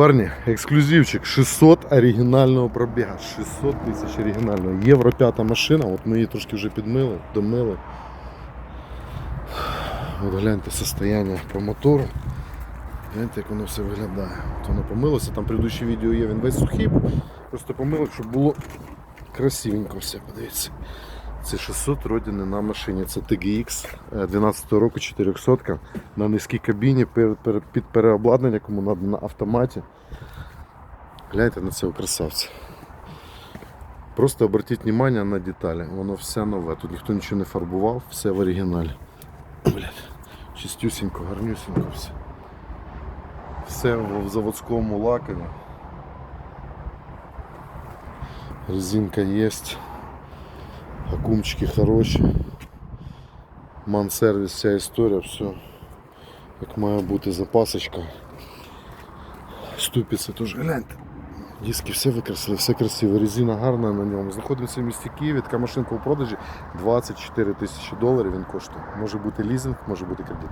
Парні, ексклюзивчик 600 оригінального пробіга. 600 тисяч оригінального. Євро 5 машина, от ми її трошки вже підмили, домили. От гляньте состояние по мотору. Гляньте, як воно все виглядає. От воно помилося, там предыдущее відео є, він весь сухий. Просто помило, щоб було красивенько все, подивіться. Це 600 родини на машині. Це TGX 12 року 400 на низькій кабіні під переобладнання, кому треба на автоматі. Гляньте на цього красавця. Просто обратіть увагу на деталі. Воно все нове. Тут ніхто нічого не фарбував, все в оригіналі. Блядь, чистюсінько, гарнюсінько все. Все в заводському лакові. Резинка есть. Акумчики хороші. Ман-сервіс, вся історія, все. Як має бути запасочка. Ступіться теж гляньте. Диски все викрасили, все красиво, резина гарна на ньому. Знаходимося в місті Києві, така машинка у продажі 24 тисячі доларів він коштує. Може бути лізинг, може бути кредит.